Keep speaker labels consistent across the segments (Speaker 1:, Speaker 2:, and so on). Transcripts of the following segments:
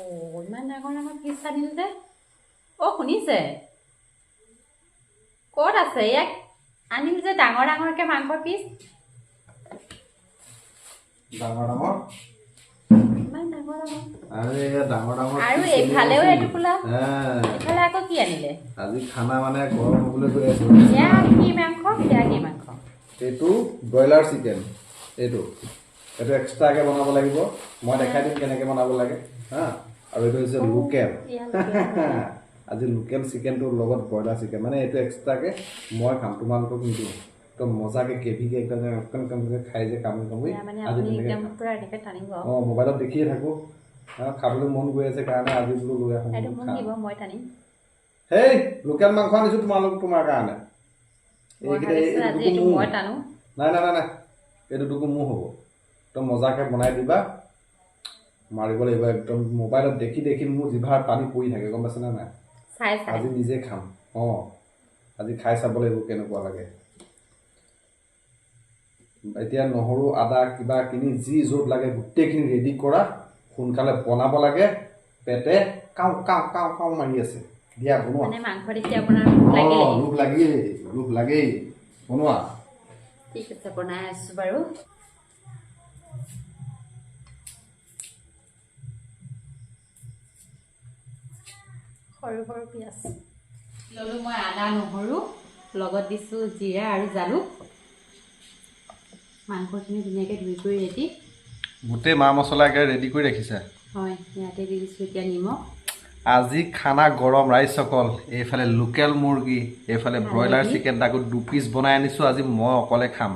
Speaker 1: অ' ইমান ডাঙৰ ডাঙৰ পিচ আনিল যে অ' শুনিছে ক'ত আছে ইয়াক আনিল যে ডাঙৰ ডাঙৰকৈ মাংস পিচ
Speaker 2: ডাঙৰ ডাঙৰ
Speaker 1: ইমান ডাঙৰ ডাঙৰ
Speaker 2: আৰু
Speaker 1: এইফালেও এইফালে আকৌ কি আনিলে
Speaker 2: আজি খানা মানে গৰম হ'বলৈ গৈ আছো
Speaker 1: সেয়া কি মাংস সেয়া কি মাংস
Speaker 2: এইটো ব্ৰইলাৰ চিকেন এইটো এইটো এক্সট্ৰাকৈ বনাব লাগিব। মই দেখাই দিম কেনেকৈ বনাব লাগে। হা? আৰু এইটো হৈছে লোকেল। আজি লোকেল চিকেনটোৰ লগত ব্ৰইলাৰ চিকেন। মানে এইটো এক্সট্ৰাকৈ মই খাম তোমালোকক নিদিওঁ। একদম মজাকৈ কেভিকৈ একদম অকণ কমকৈ খাই যে কামুৰি কামুৰি আজি
Speaker 1: এনেকৈ টানিব।
Speaker 2: অঁ মোবাইলত দেখিয়ে থাকোঁ। খাবলৈ মন গৈ আছে কাৰণে আজি বোলো লৈ আহোঁ হেই লোকেল মাংস আনিছোঁ তোমালোক তোমাৰ কাৰণে। এইকেইটা নাই নাই নাই এইটো টুকু মোৰ হ'ব। একদম মজাকৈ বনাই দিবা। মাৰিব লাগিব একদম মোবাইলত দেখি দেখি মোৰ জিভাৰ পানী পৰি থাকে গম পাইছেনে নাই? আজি নিজে খাম অঁ। আজি খাই চাব লাগিব কেনেকুৱা লাগে। এতিয়া নহৰু আদা কিবা কিনি যি য'ত লাগে গোটেইখিনি ৰেডি কৰা সোনকালে বনাব লাগে। পেটে কাওঁ কাওঁ কাওঁ কাওঁ মাৰি আছে। দিয়া বনোৱা। অঁ লোভ লাগেই লোভ লাগেই। বনোৱা।
Speaker 1: ঠিক আছে বনাই আছোঁ বাৰু। সৰু সৰু পিঁয়াজ। ল'লোঁ মই আদা নহৰু লগত দিছোঁ জিৰা আৰু জালুক। মাংসখিনি ধুনীয়াকৈ ধুই কৰি ৰেডি
Speaker 2: গোটেই মা মছলা একেবাৰে ৰেডি কৰি ৰাখিছে।
Speaker 1: হয় ইয়াতে দি দিছোঁ এতিয়া নিমখ।
Speaker 2: আজি খানা গৰম ৰাইজসকল এইফালে লোকেল মুৰ্গী এইফালে ব্ৰইলাৰ চিকেন তাকো দুপিচ বনাই আনিছোঁ আজি মই অকলে খাম।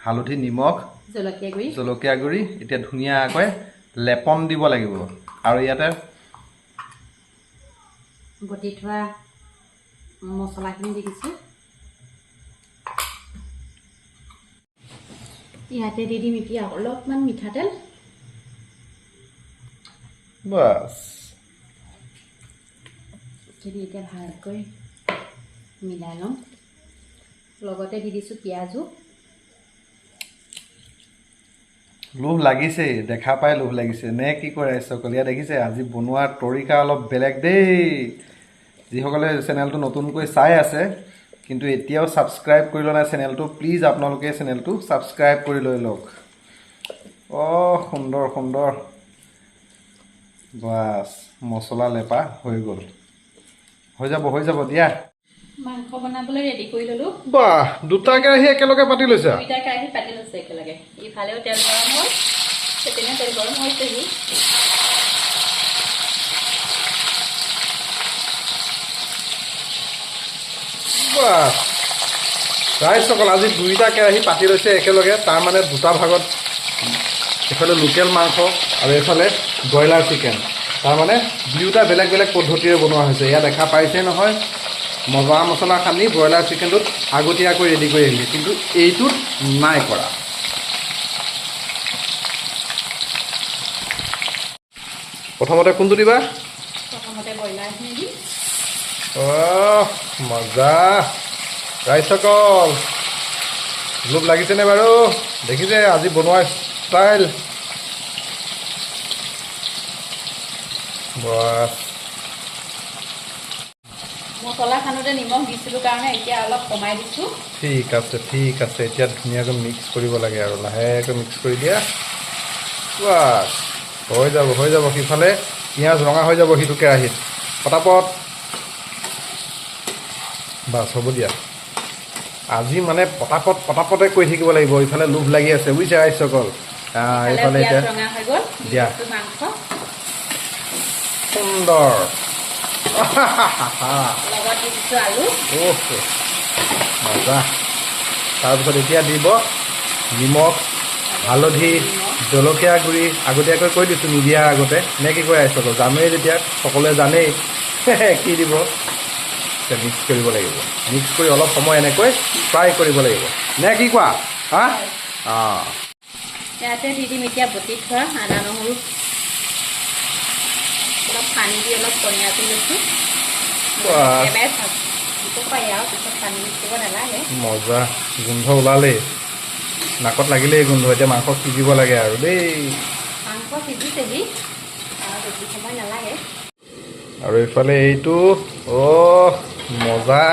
Speaker 2: হালধি নিমখ
Speaker 1: জলকীয়া গুড়ি।
Speaker 2: জলকীয়া গুড়ি এতিয়া ধুনীয়াকৈ লেপন দিব লাগিব। আৰু ইয়াতে
Speaker 1: বটি থোৱা মছলাখিনি দি দিছোঁ ইয়াতে দি দিম এতিয়া অলপমান মিঠাতেল।
Speaker 2: বাছ।
Speaker 1: যদি এতিয়া ভালকৈ মিলাই ল'ম। লগতে দি দিছোঁ পিঁয়াজো।
Speaker 2: লোভ লাগিছেই দেখা পাই লোভ লাগিছে। নে কি কৰে ইয়াত দেখিছে? আজি বনোৱাৰ তৰিকা অলপ বেলেগ দেই। যিসকলে চেনেলটো নতুনকৈ চাই আছে কিন্তু এতিয়াও ছাবস্ক্ৰাইব কৰি লোৱা নাই চেনেলটো প্লিজ আপোনালোকে চেনেলটো ছাবস্ক্ৰাইব কৰি লৈ লওক। অঁ সুন্দৰ সুন্দৰ। বাছ মছলা লেপা হৈ গ'ল। হৈ যাব হৈ যাব দিয়া।
Speaker 1: মাংস বনাবলৈ ৰেডি কৰি ল'লোঁ।
Speaker 2: বাহ দুটা কেৰাহী একেলগে পাতি লৈছা?
Speaker 1: দুইটা কেৰাহী পাতি লৈছোঁ একেলগে। ইফালেও তেল গৰম হ'ল তেল গৰম হৈছেহি।
Speaker 2: ৰাইজসকল আজি দুইটা কেৰাহী পাতি লৈছে একেলগে তাৰ মানে দুটা ভাগত এইফালে লোকেল মাংস আৰু এইফালে ব্ৰইলাৰ চিকেন। তাৰমানে দুয়োটা বেলেগ বেলেগ পদ্ধতিৰে বনোৱা হৈছে। ইয়াত দেখা পাইছে নহয় মজা মছলা সানি ব্ৰইলাৰ চিকেনটোত আগতীয়াকৈ ৰেডি কৰি আহিছে কিন্তু এইটোত নাই কৰা। প্ৰথমতে কোনটো দিবা?
Speaker 1: প্ৰথমতে ব্ৰইলাৰখিনি
Speaker 2: অহ মজা। ৰাইজসকল লোভ লাগিছেনে বাৰু? দেখিছে আজি বনোৱা ষ্টাইল বাহ
Speaker 1: মছলা খানোতে নিমখ দিছিলোঁ কাৰণে এতিয়া অলপ কমাই দিছোঁ।
Speaker 2: ঠিক আছে ঠিক আছে। এতিয়া ধুনীয়াকৈ মিক্স কৰিব লাগে আৰু। লাহেকৈ মিক্স কৰি দিয়া। বাছ। হৈ যাব হৈ যাব সিফালে। পিঁয়াজ ৰঙা হৈ যাব সিটো কেৰাহীত। পটাপট। বাছ হ'ব দিয়া। আজি মানে পটাপট পটাপটে কৰি থাকিব লাগিব ইফালে লোভ লাগি আছে বুজিছে ৰাইজসকল আহ,
Speaker 1: ইফালে
Speaker 2: এইফালে এতিয়া দিয়া। সুন্দৰ। মজা। তাৰপিছত এতিয়া দিব নিমখ হালধি জলকীয়া গুড়ি আগতীয়াকৈ কৈ দিছোঁ নিদিয়াৰ আগতে। নে কি কৈ আহিছোঁ জানোৱেই যেতিয়া সকলোৱে জানেই। কি দিব? মিক্স কৰিব লাগিব। মিক্স কৰি অলপ সময় এনেকৈ ফ্ৰাই কৰিব লাগিব। নে কি কোৱা? হা? অঁ
Speaker 1: ইয়াতে দি দিম এতিয়া বটি থোৱা আদা নহৰু। অলপ পানী দি অলপ লৈছোঁ।
Speaker 2: মজা। গোন্ধ ওলালেই। নাকত লাগিলেই গোন্ধ। এতিয়া মাংস সিজিব লাগে আৰু দেই।
Speaker 1: মাংস সিজিছেহি। আৰু বেছি সময় নালাগে।
Speaker 2: আৰু এইফালে এইটো অ' মজা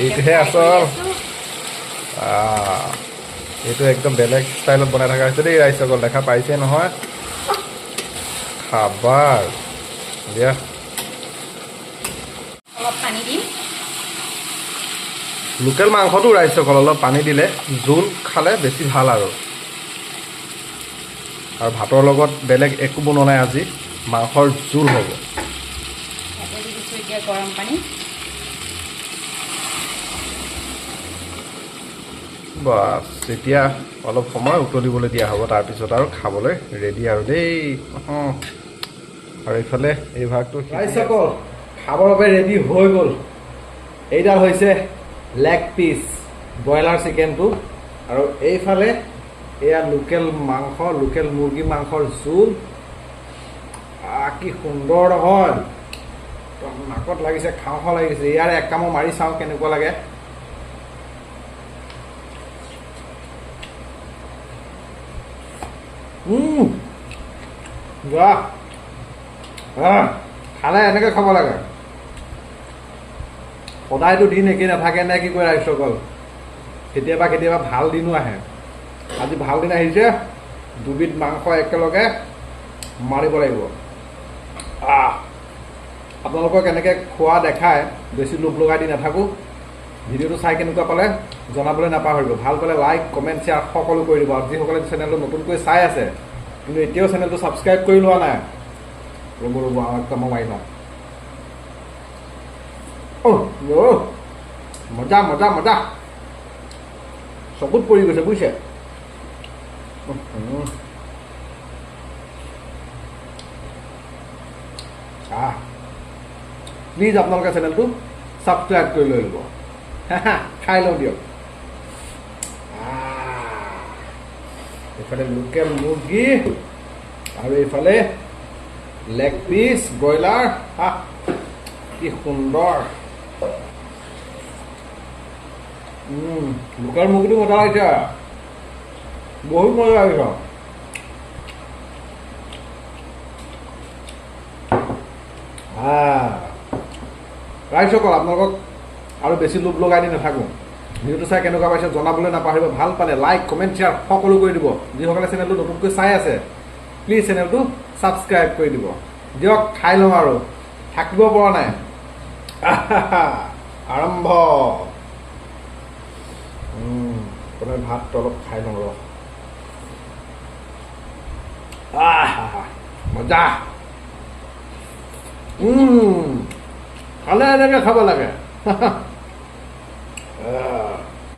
Speaker 2: এইটোহে আচল। এইটো একদম বেলেগ ষ্টাইলত বনাই থকা হৈছে দেই ৰাইচ অকল দেখা পাইছে নহয়। খাবা আৰু। দিয়া লোকেল মাংসটো ৰাইচ অকল অলপ পানী দিলে জোল খালে বেছি ভাল আৰু। আৰু ভাতৰ লগত বেলেগ একো বনোৱা নাই আজি মাংসৰ জোল হ'ব।
Speaker 1: ইয়াতে দি দিছোঁ এতিয়া গৰম
Speaker 2: বাছ এতিয়া অলপ সময় উতলিবলৈ দিয়া হ'ব তাৰপিছত আৰু খাবলৈ ৰেডি আৰু দেই। উহুম। আৰু এইফালে এই ভাগটো ৰাইজসকল খাবৰ বাবে ৰেডি হৈ গ'ল। এইডাল হৈছে লেগ পিচ ব্ৰইলাৰ চিকেনটো। আৰু এইফালে এয়া লোকেল মাংস লোকেল মুৰ্গী মাংসৰ জোল। কি সুন্দৰ নহয়। একদম নাকত লাগিছে খাওঁ খাওঁ লাগিছে। ইয়াৰ এক কামো মাৰি চাওঁ কেনেকুৱা লাগে। খালে এনেকৈ খাব লাগে। সদায়তো দিন একেই নাথাকে নে কি কয় ৰাইজসকল কেতিয়াবা কেতিয়াবা ভালো দিনো আহে। আজি ভালো দিন আহিছে। দুবিধ মাংস একেলগে মাৰিব লাগিব। আহ। আপোনালোকক এনেকৈ খোৱা দেখাই বেছি লোভ লগাই দি নাথাকোঁ। ভিডিঅ'টো চাই কেনেকুৱা পালে জনাবলৈ নাপাহৰিব। ভালো পালে লাইক কমেণ্ট শ্বেয়াৰ সকলো কৰি দিব। আৰু যিসকলে চেনেলটো নতুনকৈ চাই আছে কিন্তু এতিয়াও চেনেলটো ছাবস্ক্ৰাইব কৰি লোৱা নাই ৰ'ব ৰ'ব একদম মই মাৰি লওঁ। অহ, মজা মজা মজা। চকুত পৰি গৈছে বুজিছে। আহ। প্লিজ আপোনালোকে চেনেলটো ছাবস্ক্ৰাইব কৰি লৈ ল'ব খাই লওঁ দিয়ক এইফালে লোকেল মুৰ্গী আৰু এইফালে লেগ পিচ ব্ৰইলাৰ কি সুন্দৰ লোকেল মুৰ্গীটো মজা লাগিছে বহুত মজা লাগিছে ৰাইজসকল আপোনালোকক আৰু বেছি লোভ লগাই দি নাথাকোঁ। ভিডিঅ'টো চাই কেনেকুৱা পাইছে জনাবলৈ নাপাহৰিব ভালো পালে লাইক কমেণ্ট শ্বেয়াৰ সকলো কৰি দিব। যিসকলে চেনেলটো নতুনকৈ চাই আছে প্লিজ চেনেলটো ছাবস্ক্ৰাইব কৰি দিব। দিয়ক খাই লওঁ আৰু। থাকিব পৰা নাই। আৰম্ভ। প্ৰথমে ভাতটো অলপ খাই লওঁ ৰ আহ, মজা। উম, খালে এনেকৈ খাব লাগে।